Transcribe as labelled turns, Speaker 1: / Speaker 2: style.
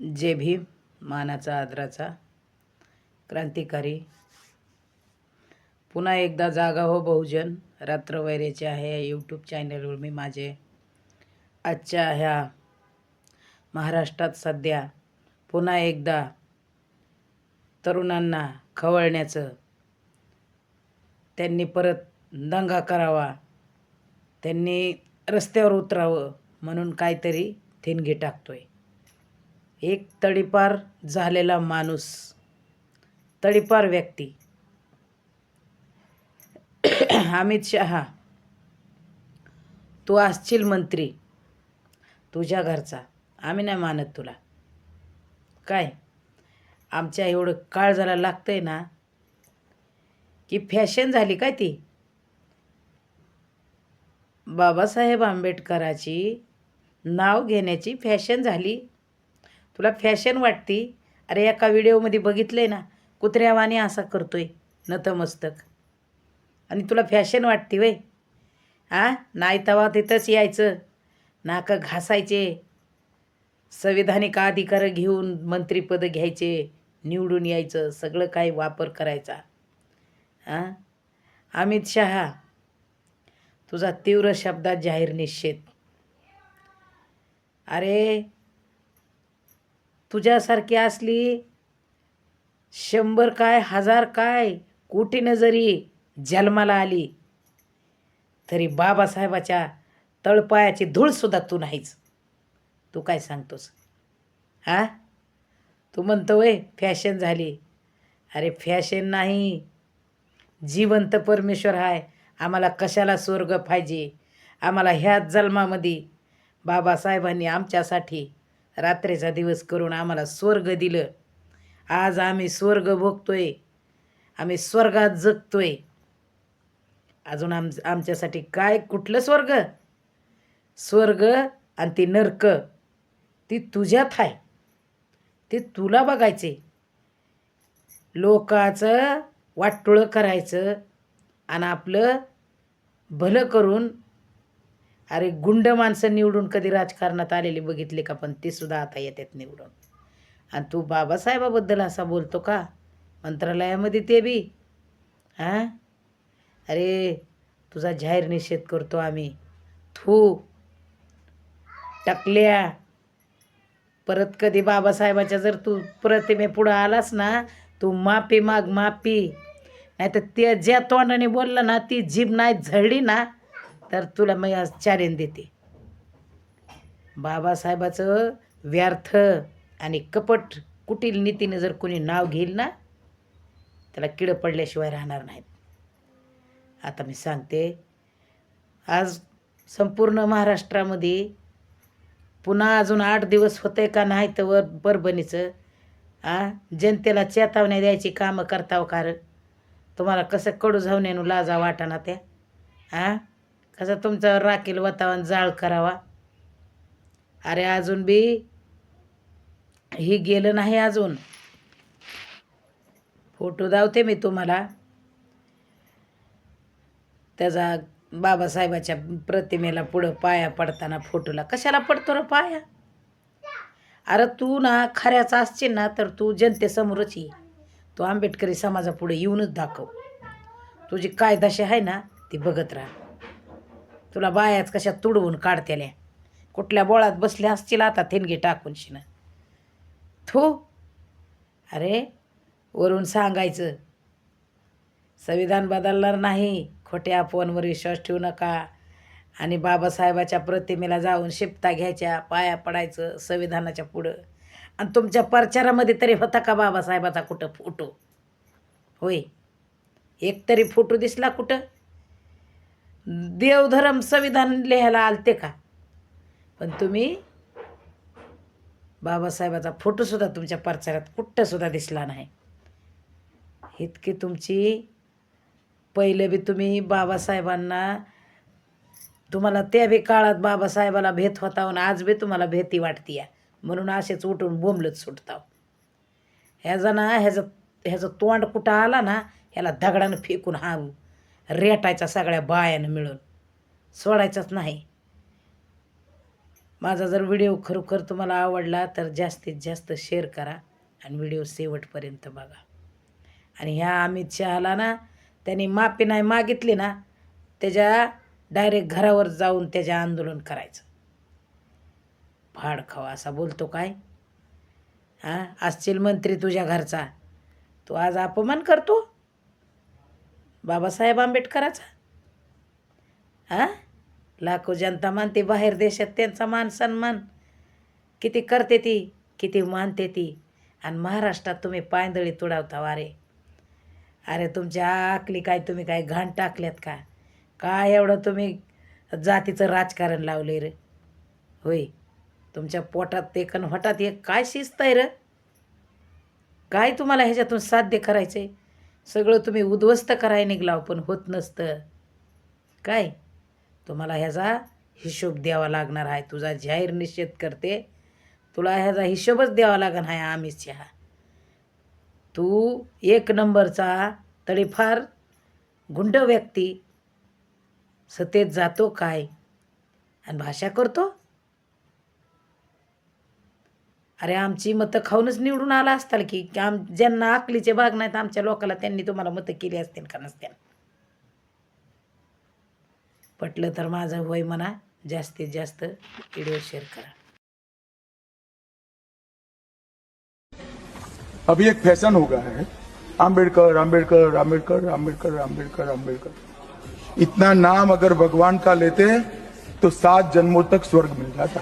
Speaker 1: जे भीम मानाचा आदराचा क्रांतिकारी. पुन्हा एकदा जागा हो बहुजन. रात्र वैरेचे आहे यूट्यूब चॅनलवर मी माझे आजच्या ह्या महाराष्ट्रात सध्या पुन्हा एकदा तरुणांना खवळण्याचं त्यांनी परत दंगा करावा त्यांनी रस्त्यावर उतरावं म्हणून काहीतरी थिणगी आहे एक तडीपार झालेला माणूस तडीपार व्यक्ती. अमित शहा तू असशील मंत्री तुझ्या घरचा. आम्ही नाही मानत तुला. काय? आमच्या एवढं काळ झाला लागतं आहे ना की फॅशन झाली काय ती? बाबासाहेब आंबेडकराची नाव घेण्याची फॅशन झाली. तुला फॅशन वाटती? अरे एका व्हिडिओमध्ये बघितलं आहे ना कुत्र्यावाने असा करतो आहे नतमस्तक. आणि तुला फॅशन वाटते वय. हां? नाही तवा तिथंच यायचं. नाकं घासायचे. संविधानिक अधिकार घेऊन मंत्रीपद घ्यायचे निवडून यायचं सगळं काही वापर करायचा. हां? अमित शहा तुझा तीव्र शब्दात जाहीर निषेध. अरे तुझ्यासारखी असली शंभर काय हजार काय कोटीनं जरी जन्माला आली तरी बाबासाहेबाच्या तळपायाची धूळसुद्धा तू नाहीच तू काय सांगतोस? हा? तू म्हणतो वय फॅशन झाली. अरे फॅशन नाही. जिवंत परमेश्वर आहे आम्हाला कशाला स्वर्ग पाहिजे? आम्हाला ह्याच जन्मामध्ये बाबासाहेबांनी आमच्यासाठी रात्रीचा दिवस करून आम्हाला स्वर्ग दिलं. आज आम्ही स्वर्ग भोगतोय. आम्ही स्वर्गात जगतोय. अजून आम आमच्यासाठी काय कुठलं स्वर्ग? स्वर्ग आणि ती नरक. ती तुझ्यात आहे. ते तुला बघायचे लोकाचं वाटोळं करायचं आणि आपलं भलं करून अरे गुंड माणसं निवडून कधी राजकारणात आलेली बघितली का? पण ती सुद्धा आता येतात निवडून. आणि तू बाबासाहेबाबद्दल असा बोलतो का? मंत्रालयामध्ये ते बी. हां? अरे तुझा जाहीर निषेध करतो आम्ही. थू. टाकल्या. परत कधी बाबासाहेबाच्या जर तू प्रतिमे पुढं आलास ना तू माफी माग माफी. नाही तर ते ज्या तोंडाने बोललं ना ती जीभ नाही झळली ना तर तुला मी आज चॅलेंज देते. बाबासाहेबाचं व्यर्थ आणि कपट कुटील नीतीनं जर कोणी नाव घेईल ना त्याला किडं पडल्याशिवाय राहणार नाहीत. आता मी सांगते आज संपूर्ण महाराष्ट्रामध्ये पुन्हा अजून आठ दिवस होते का नाही तर वर परभणीचं आ? जनतेला चेतावण्या द्यायची कामं करताव कार तुम्हाला कसं कडू जाऊन लाजा वाटाना त्या आ? कसं तुमचं राखील वातावरण जाळ करावा. अरे अजून बी ही गेलं नाही अजून. फोटो दावते मी तुम्हाला. त्याचा बाबासाहेबाच्या प्रतिमेला पुढं पाया पडताना फोटोला. कशाला पडतो रे पाया? अरे तू ना खऱ्याचा असशील ना तर तू जनतेसमोरच ये. तू आंबेडकरी समाजापुढे येऊनच दाखव. तुझी काय दशा आहे ना ती बघत राहा. तुला बायाच कशा तुडवून काढतेल्या? कुठल्या बोळात बसल्या असतील आता थिनगी टाकून शिना. थू. अरे वरून सांगायचं. संविधान बदलणार नाही. खोट्या फोनवर विश्वास ठेवू नका. आणि बाबासाहेबाच्या प्रतिमेला जाऊन शिपता घ्यायच्या पाया पडायचं संविधानाच्या पुढं. आणि तुमच्या प्रचारामध्ये तरी होता का बाबासाहेबाचा कुठं फोटो? होय. एक तरी फोटो दिसला कुठं? देवधर्म संविधान लिहायला आलते का? पण तुम्ही बाबासाहेबाचा फोटोसुद्धा तुमच्या प्रचारात कुठंसुद्धा दिसला नाही. इतकी तुमची पहिलं बी तुम्ही बाबासाहेबांना तुम्हाला त्या बी काळात बाबासाहेबाला भेट होता आणि आज बी तुम्हाला भीती वाटती या म्हणून असेच उठून बोंबलत सुटताव हो. ह्याचा ना ह्याचं ह्याचं तोंड कुठं आला ना ह्याला दगडानं फेकून हा रेटायचा सगळ्या बायानं मिळून. सोडायचाच नाही. माझा जर व्हिडिओ खरोखर तुम्हाला आवडला तर जास्तीत जास्त शेअर करा आणि व्हिडिओ शेवटपर्यंत बघा. आणि ह्या अमित शहाला ना त्यांनी माफी नाही मागितली ना त्याच्या डायरेक्ट घरावर जाऊन त्याचे आंदोलन करायचं. फाड खावा असा बोलतो काय? हां असतील मंत्री तुझ्या घरचा. तू आज अपमान करतो? बाबासाहेब आंबेडकराचा? हां? लाखो जनता मानते बाहेर देशात त्यांचा मान सन्मान. किती करते ती किती मानते ती. आणि महाराष्ट्रात तुम्ही पायंदळी तुडावता वारे. अरे तुमच्या आकली काय तुम्ही काय घाण टाकल्यात का? काय एवढं तुम्ही जातीचं राजकारण लावले रे? होय तुमच्या पोटात ते कन हटात एक काय शिस्त आहे रं? काय तुम्हाला ह्याच्यातून साध्य करायचं आहे सगळं तुम्ही उद्ध्वस्त करायला निघलाव हो, पण होत नसतं. काय? तुम्हाला ह्याचा हिशोब द्यावा लागणार आहे. तुझा जाहीर निषेध करते. तुला ह्याचा हिशोबच द्यावा लागणार आहे आम्ही चहा तू एक नंबरचा तडीफार गुंड व्यक्ती. सतेत जातो काय? आणि भाषा करतो? अरे आमची मतं खाऊनच निवडून आला असताल की आम ज्यांना अकलीचे भाग नाहीत आमच्या लोकाला त्यांनी तुम्हाला मतं केली असतील का नसतील पटलं तर माझं होय म्हणा जास्तीत जास्त व्हिडिओ शेअर करा.
Speaker 2: अभी एक फैशन हो गया है. आम्बेडकर आम्बेडकर आम्बेडकर आम्बेडकर आम्बेडकर आम्बेडकर इतना नाम अगर भगवान का लेते तो सात जन्मों तक स्वर्ग मिल जाता.